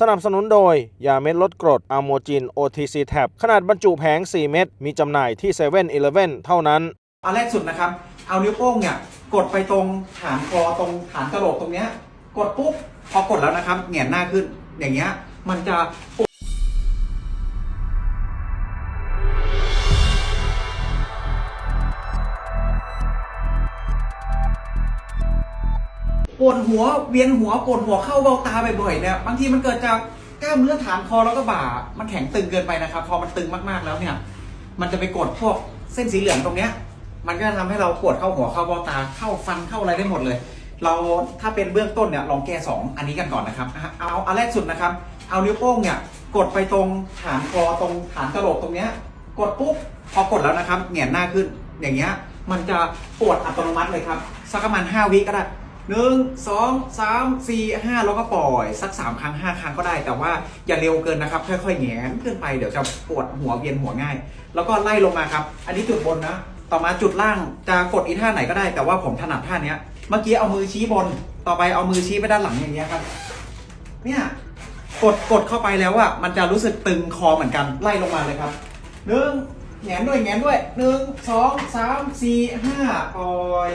สนับสนุนโดย ยาเม็ดลดกรดอะโมจิน OTC Tab ขนาดบรรจุแผง 4 เม็ดมีจำหน่ายที่7 e เ e ่ e อเท่านั้น อันแรกสุดนะครับ เอานิ้วโป้งเนี่ย กดไปตรงฐานคอตรงฐานกระโหลกตรงเนี้ย กดปุ๊บ พอกดแล้วนะครับเหงียนหน้าขึ้น อย่างเงี้ย มันจะ วดปวดหัวเวียนหัวปวดหัวเข้าเบ้าตาบ่อยๆเนี่ยบางทีมันเกิดจากกล้ามเนื้อฐานคอแล้วก็บ่า มันแข็งตึงเกินไปนะครับ พอมันตึงมากๆแล้วเนี่ย มันจะไปกดพวกเส้นสีเหลืองตรงเนี้ย มันก็จะทำให้เราปวดเข้าหัวเข้าเบ้าตาเข้าฟันเข้าอะไรได้หมดเลย เราถ้าเป็นเบื้องต้นเนี่ยลองแก้สองอันนี้กันก่อนนะครับ เอาอันแรกสุดนะครับ เอานิ้วโป้งเนี่ยกดไปตรงฐานคอตรงฐานกระโหลกตรงเนี้ย กดปุ๊บพอกดแล้วนะครับเหงียนหน้าขึ้นอย่างเงี้ยมันจะปวดอัตโนมัติเลยครับสักประมาณ5วิก็ได้ หนึ่งสองสามสี่ห้าแล้วก็ปล่อยสักสามครั้งห้าครั้งก็ได้ แต่ว่าอย่าเร็วเกินนะครับ ค่อยๆแงนขึ้นไปเดี๋ยวจะปวดหัวเวียนหัวง่าย แล้วก็ไล่ลงมาครับ อันนี้จุดบนนะ ต่อมาจุดล่างจะกดอีท่าไหนก็ได้ แต่ว่าผมถนัดท่าเนี้ยเมื่อกี้เอามือชี้บน ต่อไปเอามือชี้ไปด้านหลังอย่างเงี้ยครับ เนี่ยกดกดเข้าไปแล้วอะมันจะรู้สึกตึงคอเหมือนกันไล่ลงมาเลยครับหนึ่งแงนด้วยแงนด้วยหนึ่งสองสามสี่ห้าปล่อย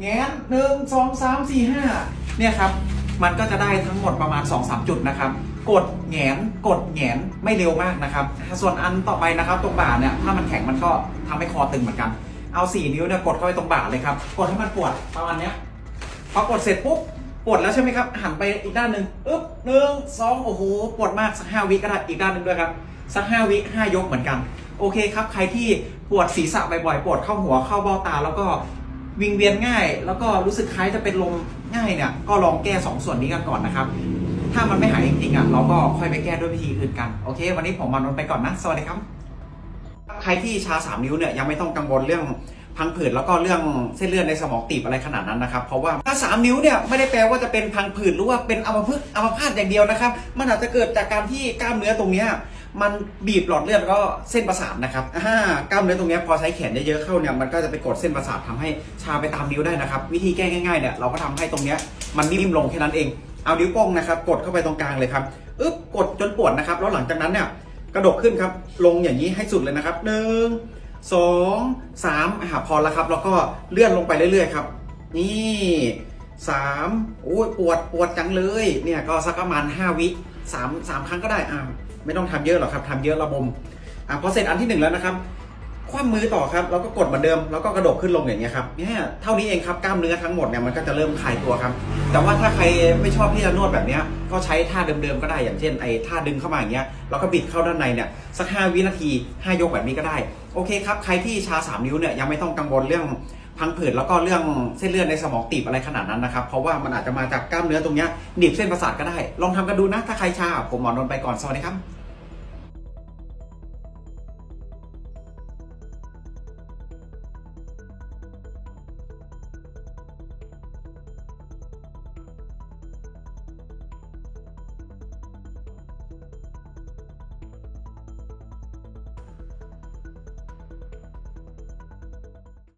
แงนหนึ่งสองสามสี่ห้าเนี่ยครับ มันก็จะได้ทั้งหมดประมาณ2อสจุดนะครับ กดแงนกดแงนไม่เร็วมากนะครับ ส่วนอันต่อไปนะครับตรงบ่าเนี่ยถ้ามันแข็งมันก็ทำให้คอตึงเหมือนกัน เอาสี่นิ้วเนี่ยกดเข้าไปตรงบ่าเลยครับ กดให้มันปวดประมาณเนี้ยพอกดเสร็จปุ๊บปวดแล้วใช่ไหมครับ หันไปอีกด้านหนึ่งอึ๊บหนึ่งสองโอ้โหปวดมากสักห้าวิก็ได้อีกด้านหนึ่งด้วยครับสักห้าวิห้ายกเหมือนกัน โอเคครับ ใครที่ปวดศีรษะบ่อยๆปวดเข้าหัวเข้าเบ้าตา แล้วก็ วิงเวียนง่าย แล้วก็รู้สึกคล้ายจะเป็นลมง่ายเนี่ยก็ลองแก้สองส่วนนี้กันก่อนนะครับ ถ้ามันไม่หายจริงๆอะเราก็ค่อยไปแก้ด้วยวิธีอื่นกันโอเค วันนี้ผมมานนไปก่อนนะ สวัสดีครับ ใครที่ชา 3 นิ้วเนี่ยยังไม่ต้องกังวลเรื่องพังผืดแล้วก็เรื่องเส้นเลือดในสมองตีบอะไรขนาดนั้นนะครับ เพราะว่าถ้า 3 นิ้วเนี่ยไม่ได้แปลว่าจะเป็นพังผืดหรือว่าเป็นอัมพฤกษ์อัมพาตอย่างเดียวนะครับ มันอาจจะเกิดจากการที่กล้ามเนื้อตรงเนี้ย มันบีบหลอดเลือดแล้วก็เส้นประสาทนะครับอ่ากล้ามเนื้อตรงนี้พอใช้แขนเยอะๆเข้าเนี่ยมันก็จะไปกดเส้นประสาททำให้ชาไปตามนิ้วได้นะครับ วิธีแก้ง่ายๆเนี่ยเราก็ทำให้ตรงนี้มันนิ่มลงแค่นั้นเอง เอานิ้วโป้งนะครับกดเข้าไปตรงกลางเลยครับอึ๊บกดจนปวดนะครับ แล้วหลังจากนั้นเนี่ยกระดกขึ้นครับลงอย่างนี้ให้สุดเลยนะครับหนึ่งสองสามอ่าพอแล้วครับ แล้วก็เลื่อนลงไปเรื่อยๆครับ นี่ สามโอ้ยปวดปวดจังเลย เนี่ยก็สักประมาณห้าวิสามสามครั้งก็ได้อ่าไม่ต้องทำเยอะหรอกครับทำเยอะระบมอ่าพอเสร็จอันที่หนึ่งแล้วนะครับคว่ำมือต่อครับแล้วก็กดเหมือนเดิมแล้วก็กระดกขึ้นลงอย่างเงี้ยครับเนี่ยเท่านี้เองครับกล้ามเนื้อทั้งหมดเนี่ยมันก็จะเริ่มคลายตัวครับ แต่ว่าถ้าใครไม่ชอบที่จะนวดแบบเนี้ยก็ใช้ท่าเดิมๆก็ได้อย่างเช่นไอ้ท่าดึงเข้ามาอย่างเงี้ยแล้วก็บิดเข้าด้านในเนี่ยสัก 5 วินาที 5 ยกแบบนี้ก็ได้ โอเคครับใครที่ชา 3 นิ้วเนี่ยยังไม่ต้องกังวลเรื่อง พังผืดแล้วก็เรื่องเส้นเลือดในสมองตีบอะไรขนาดนั้นนะครับ เพราะว่ามันอาจจะมาจากกล้ามเนื้อตรงเนี้ยหนีบเส้นประสาทก็ได้ ลองทำกันดูนะ ถ้าใครชาผมหมอนนไปก่อน สวัสดีครับ